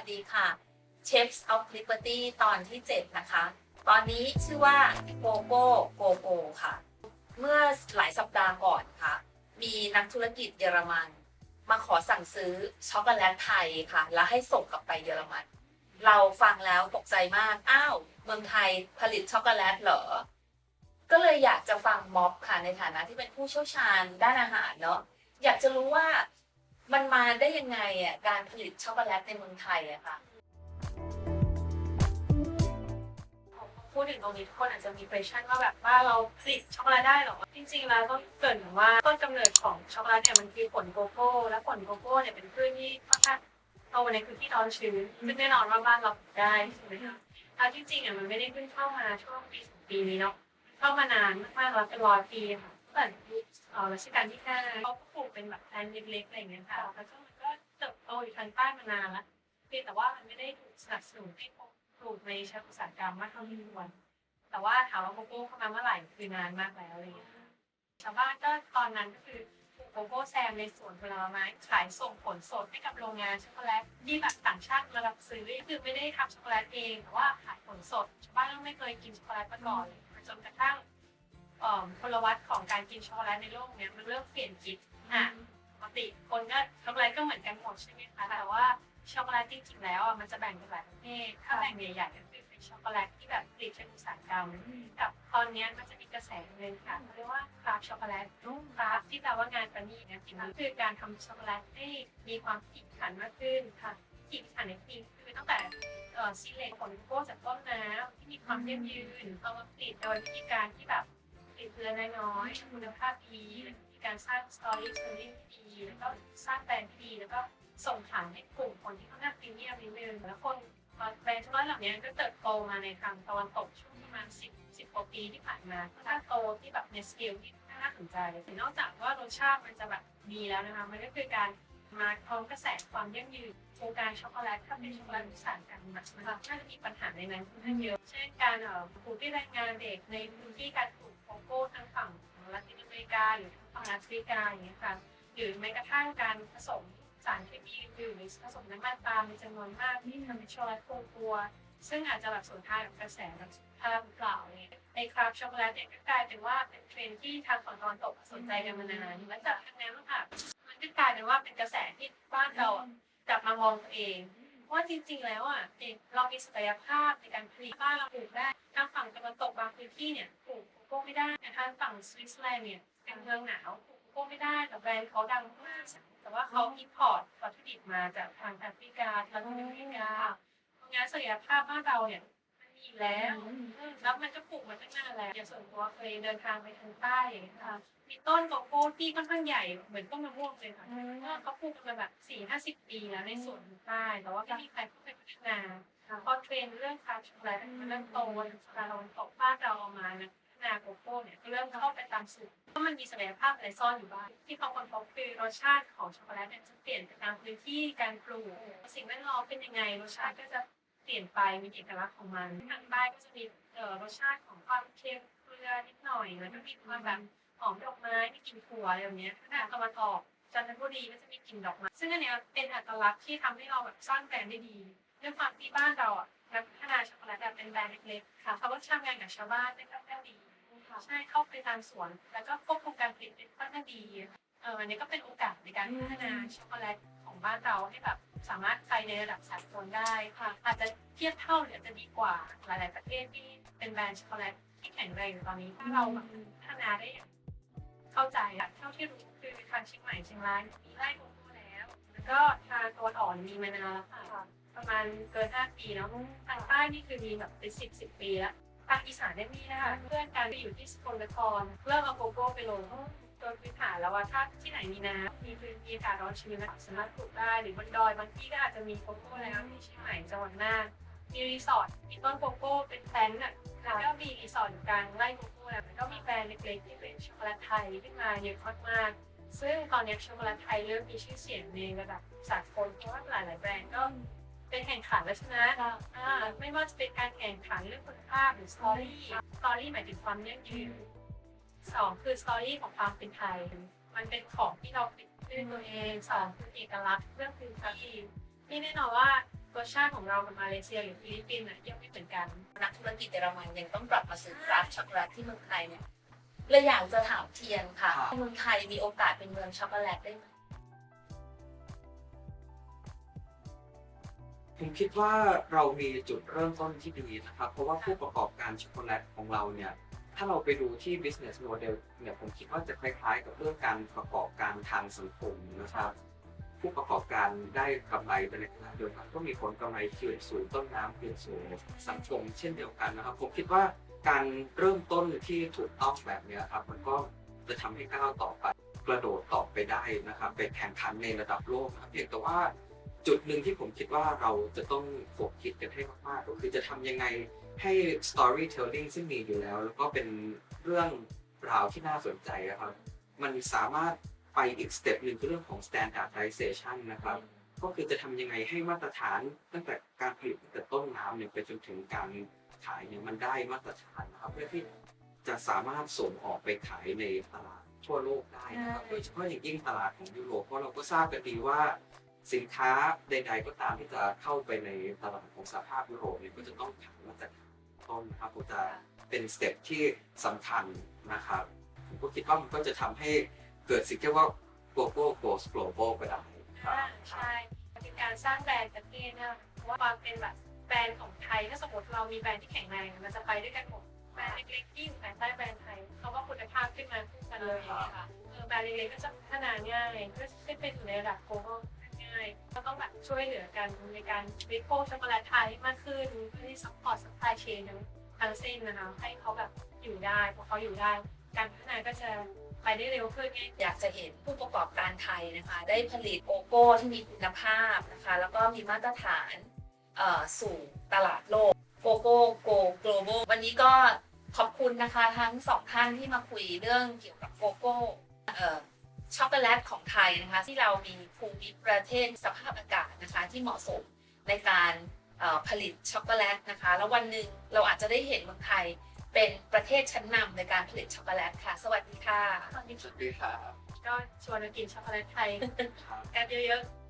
วัสดีค่ะ Chefs of Liberty ตอนที่ 7 นะคะ ตอนนี้ชื่อว่า Gogo Gogo ค่ะ เมื่อหลายสัปดาห์ก่อนค่ะ มีนักธุรกิจเยอรมัน มาขอสั่งซื้อช็อกโกแลตไทยค่ะ แล้วให้ส่งกลับไปเยอรมัน เราฟังแล้วตกใจมาก อ้าว เมืองไทยผลิตช็อกโกแลตเหรอ ก็เลยอยากจะฟังม็อบค่ะในฐานะที่เป็นผู้เชี่ยวชาญด้านอาหารเนาะ อยากจะรู้ว่า มันมาได้ยังไงอะการผลิตช็อกโกแลตในเมืองไทยอะค่ะพูดถึงตรงนี้ทุกคนอาจจะมี question ว่าแบบว่าเราผลิตช็อกโกแลตได้หรอ จริงๆแล้วต้องเกริดว่าต้นกำเนิดของช็อกโกแลตเนี่ยมันคือผลโกโก้ และผลโกโก้เนี่ยเป็นพืชที่ค่อนข้างโตในพื้นที่ร้อนชื้นซึ่งแน่นอนว่าบ้านเราปลูกได้ใช่ไหมคะเอาจริงๆอะมันไม่ได้เพิ่งเข้ามาช่วงปีสองปีนี้เนาะเข้ามานานมากๆแล้วเป็นร้อยปีค่ะตั้งแต่ยุ รัชกาลที่ห้าเขาก็ปลูกเป็นแบบแพลนเล็กๆอะไรอย่างเงี้ยค่ะแล้วก็มันก็เติบโตอยู่ทางใต้มานานล้วเพียงแต่ว่ามันไม่ได้ถูกสนับสนุนให้ปลูกในเชิงอุตสาหกรรมมากเท่าที่ควรแต่ว่าถามว่าโกโก้เข้ามาเมื่อไหร่คือนานมากแล้วอะไรอย่างเงี้ยชาวบ้านก็ตอนนั้นก็คือปลูกโกโก้แซมในสวนผลไม้ขายส่งผลสดให้กับโรงงานช็อกโกแลตที่แบบต่างชาติมารับซื้อคือไม่ได้ทำช็อกโกแลตเองแต่ว่าขายผลสดชาวบ้านก็ไม่เคยกินช็อกโกแลตมาก่อนเลยจนกระทั่ง เอ่อพลวัตของการกินช็อกโกแลตในโลกเนี้ยมันเริ่มเปลี่ยนจิตอะปกติคนก็ช็อกโกแลตก็เหมือนกันหมดใช่ไหมคะแต่ว่าช็อกโกแลตจริงๆแล้วอะมันจะแบ่งเป็นหลายประเภทถ้าแบ่งใหญ่ๆก็คือเป็นช็อกโกแลตที่แบบผลิตเป็นอุตสาหกรรมกับตอนเนี้ยมันจะมีกระแสหนึ่งค่ะเขาเรียกว่าคราฟช็อกโกแลตคราฟที่แปลว่างานประณีตเนี่ยจริงๆคือการทำช็อกโกแลตให้มีความพิถีพิถันมากขึ้นค่ะพิถีพิถันในที่นี้คือตั้งแต่เอ่อซีเล็กผลโกโก้จากต้นน้ำที่มีความยั่งยืนเอามาผลิตโดยวิธีการที่แบบ ผลิตเพื่อน้อยๆคุณภาพดีมีการสร้างสตอรี่สตอรี่ที่ดีแล้วก็สร้างแบรนด์ที่ดีแล้วก็ส่งขายให้กลุ่มคนที่เขาหน้าพรีเมียมนิดนึงแล้วคนแบรนด์ช็อกโกแลตเหล่านี้ก็เติบโตมาในทางตะวันตกช่วงประมาณ 10 10กว่าปีที่ผ่านมาถ้าโตที่แบบในสเกลที่น่าสนใจเลยนอกจากว่ารสชาติมันจะแบบดีแล้วนะคะมันก็คือการมาพร้อมกระแสความยั่งยืนโครงการช็อกโกแลตถ้าเป็นช็อกโกแลตอุตสาหกรรมมันน่าจะมีปัญหาในนั้นค่อนข้างเยอะ เช่นการเอ่อปลูกที่แรงงานเด็กในพื้นที่การ โกโก้ทางฝั่งของลาตินอเมริกาหรือทางฝั่งแอฟริกาอย่างเงี้ยค่ะหรือแม้กระทั่งการผสมสารเคมีหรือผสมน้ำมันปาล์มในจำนวนมากที่ทำให้ช็อกโกแลตโคตัว ซึ่งอาจจะแบบสวนทางกับกระแสแบบสุขภาพหรือเปล่าเนี่ยไอ้คราฟช็อกโกแลตเนี่ยก็กลายเป็นว่าเป็นเทรนที่ทางฝั่งตะวันตกสนใจกันมานานและจากทางนั้นค่ะมันก็กลายเป็นว่าเป็นกระแสที่บ้านเราอะกลับมามองตัวเอง ว่าจริง ๆ แล้วอะเองเรามีศักยภาพในการผลิตบ้านเราปลูกได้ทางฝั่งตะวันตกบางพื้นที่เนี่ยปลูกโกโก้ไม่ได้แต่ทางฝั่งสวิตเซอร์แลนด์เนี่ยเป็นเมืองหนาวปลูกโกโก้ไม่ได้แต่แบรนด์เขาดังมากแต่ว่าเขาอินพอร์ตวัตถุดิบมาจากทางแอฟริกาทางอเมริกาเพราะงั้นศักยภาพบ้านเราเนี่ยมันมีแล้วแล้วมันก็ปลูกมาตั้งนานแล้วอย่างส่วนตัวเคยเดินทางไปทางใต้อย่างเงี้ยค่ะ มีต้นโกโก้ที่ค่อนข้างใหญ่เหมือนต้นมะม่วงเลยค่ะก็เขาปลูกกันมาแบบสี่ห้าสิบปีแล้วในสวนทางใต้แต่ว่าไม่มีใครเข้าไปพัฒนาพอเทรนด์เรื่องคาร์ช็อกโกแลตมันเริ่มโตทางตะวันตกบ้านเราเอามานะพัฒนาโกโก้เนี่ยก็เริ่มเข้าไปตามสูตรเพราะมันมีศักยภาพอะไรซ่อนอยู่บ้างที่เขาคนพบคือรสชาติของช็อกโกแลตเนี่ยจะเปลี่ยนไปตามพื้นที่การปลูกสิ่งแวดล้อมเป็นยังไงรสชาติก็จะเปลี่ยนไปมีเอกลักษณ์ของมันทางใต้ก็จะมีเอ่อรสชาติของความเค็มเกลือนิดหน่อยแล้วก็มีความแบบ หอมดอกไม้มีกลิ่นถั่วอะไรแบบเนี้ยทางตะวันออกจันทบุรีก็จะมีกลิ่นดอกไม้ซึ่งอันเนี้ยเป็นอัตลักษณ์ที่ทำให้เราแบบสร้างแบรนด์ได้ดีด้วยความที่บ้านเราอะนักพัฒนาช็อกโกแลตแบบเป็นแบรนด์เล็กๆค่ะเขาก็ทำงานกับชาวบ้านได้ค่อนข้างดีใช่เข้าไปตามสวน แล้วก็ควบคุมการผลิตได้ค่อนข้างดีเอออันนี้ก็เป็นโอกาสในการพัฒนาช็อกโกแลตของบ้านเราให้แบบสามารถไปในระดับสากลได้ค่ะอาจจะเทียบเท่าหรืออาจจะดีกว่าหลาย ๆ ประเทศที่เป็นแบรนด์ช็อกโกแลตที่แข็งแรงอยู่ตอนนี้ถ้าเราแบบพัฒนาได้อย่าง เข้าใจอะเท่าที่รู้คือทางเชียงใหม่เชียงรายมีไร่โกโก้แล้ว แล้วก็ทางตะวันออกมีมานานแล้วค่ะ ประมาณเกินห้าปีแล้วทางใต้นี่คือมีแบบเป็นสิบสิบปีแล้วทางอีสานได้มีนะคะเพื่อนกันไปอยู่ที่สกลนครเพื่อเอาโกโก้ไปลงโดยพื้นฐานแล้วว่าถ้าที่ไหนมีน้ำมีพื้นที่อากาศร้อนชื้นนะสามารถปลูกได้หรือบนดอยบางที่ก็อาจจะมีโกโก้แล้วที่เชียงใหม่จังหวัดน่านมีรีสอร์ทมีต้นโกโก้เป็นแพลนน่ะแล้วก็มีรีสอร์ทกลางไร่โกโก้แล้ว ก็มีแบรนด์เล็กๆที่เป็นช็อกโกแลตไทยขึ้นมาเยอะมากๆซึ่งตอนนี้ช็อกโกแลตไทยเริ่มมีชื่อเสียงในระดับสากลเพราะว่าหลายๆแบรนด์ก็เป็นแข่งขันแล้วชนะอ่าไม่ว่าจะเป็นการแข่งขันเรื่องคุณภาพหรือสตอรี่สตอรี่หมายถึงความยั่งยืนสองคือสตอรี่ของความเป็นไทย มันเป็นของที่เราปิดด้วยตัวเองสองคือเอกลักษณ์เรื่องพื้นที่นี่แน่นอนว่าโก รสชาติของเรากับมาเลเซียหรือฟิลิปปินส์อะยังไม่เหมือนกัน นักธุรกิจเยอรมันยังต้องกลับมาซื้อคราฟต์ช็อกโกแลตที่เมืองไทยเนี่ยเลยอยากจะถามเทียนค่ะ ครับ เมืองไทยมีโอกาสเป็นเมืองช็อกโกแลตได้ไหมผมคิดว่าเรามีจุดเริ่มต้นที่ดีนะครับ เพราะว่าผู้ประกอบการช็อกโกแลตของเราเนี่ย ถ้าเราไปดูที่ business model เนี่ยผมคิดว่าจะคล้ายๆ กับเรื่องการประกอบการทางสังคมนะครับ ผู้ประกอบการได้กำไรไปในขณะเดียวกันก็มีผลกำไรคืนสู่ต้นน้ำคืนสู่สังคมเช่นเดียวกันนะครับ ผมคิดว่าการเริ่มต้นที่ถูกต้องแบบนี้ครับมันก็จะทำให้ก้าวต่อไปกระโดดต่อไปได้นะครับไปแข่งขันในระดับโลกนะครับเพียงแต่ว่าจุดหนึ่งที่ผมคิดว่าเราจะต้องโฟกัสกันให้มากๆก็คือจะทำยังไงให้ storytelling ซึ่งมีอยู่แล้ว แล้วก็เป็นเรื่องราวที่น่าสนใจนะครับ มันสามารถ ไปอีกสเต็ปหนึ่งคือเรื่องของ standardization นะครับ ก็คือจะทำยังไงให้มาตรฐานตั้งแต่การผลิตตั้งแต่ต้นน้ำเนี่ยไปจนถึงการขายเนี่ยมันได้มาตรฐานนะครับเพื่อที่จะสามารถส่งออกไปขายในตลาดทั่วโลกได้นะครับโดยเฉพาะอย่างยิ่งตลาดของยุโรปเพราะเราก็ทราบกันดีว่าสินค้าใด ๆ ก็ตามที่จะเข้าไปในตลาดของสหภาพยุโรปเนี่ยก็จะต้องผ่านมาตรฐานต้นนะครับผมจะเป็นสเต็ปที่สำคัญนะครับผมก็คิดว่ามันก็จะทำให้ เกิดสิ่งที่ว่า global goes global ก็ได้ใช่เป็นการสร้างแบรนด์ประเทศนะเพราะว่าความเป็นแบบแบรนด์ของไทยถ้าสมมติเรามีแบรนด์ที่แข็งแรงมันจะไปด้วยกันหมดแบรนด์เล็กๆที่อยู่ภายใต้แบรนด์ไทยเขาก็คุณภาพขึ้นมาคู่กันเลยอย่างเงี้ยค่ะเออแบรนด์เล็กๆก็จะพัฒนาง่ายก็จะขึ้นไปสู่ในระดับ global ง่ายก็ต้องแบบช่วยเหลือกันในการวิโก้ช็อกโกแลตไทยมากขึ้นเพื่อที่ซัพพอร์ตซัพพลายเชนทั้งทั้งสิ้นนะคะให้เขาแบบอยู่ได้พอเขาอยู่ได้ การพัฒนาก็จะ ไปได้เร็วขึ้นอยากจะเห็นผู้ประกอบการไทยนะคะ ได้ผลิตโกโก้ที่มีคุณภาพนะคะ แล้วก็มีมาตรฐานสู่ตลาดโลกโกโก้โก global วันนี้ก็ขอบคุณนะคะทั้งสองท่านที่มาคุยเรื่องเกี่ยวกับโกโก้ช็อกโกแลตของไทยนะคะ ที่เรามีภูมิประเทศสภาพอากาศนะคะ ที่เหมาะสมในการผลิตช็อกโกแลตนะคะ แล้ววันหนึ่งเราอาจจะได้เห็นเมืองไทย เป็นประเทศชั้นนำในการผลิตช็อกโกแลตค่ะ สวัสดีค่ะๆตอนนี้สวัสดีครับก็ชวนมากินช็อกโกแลตไทยครับกันเยอะๆ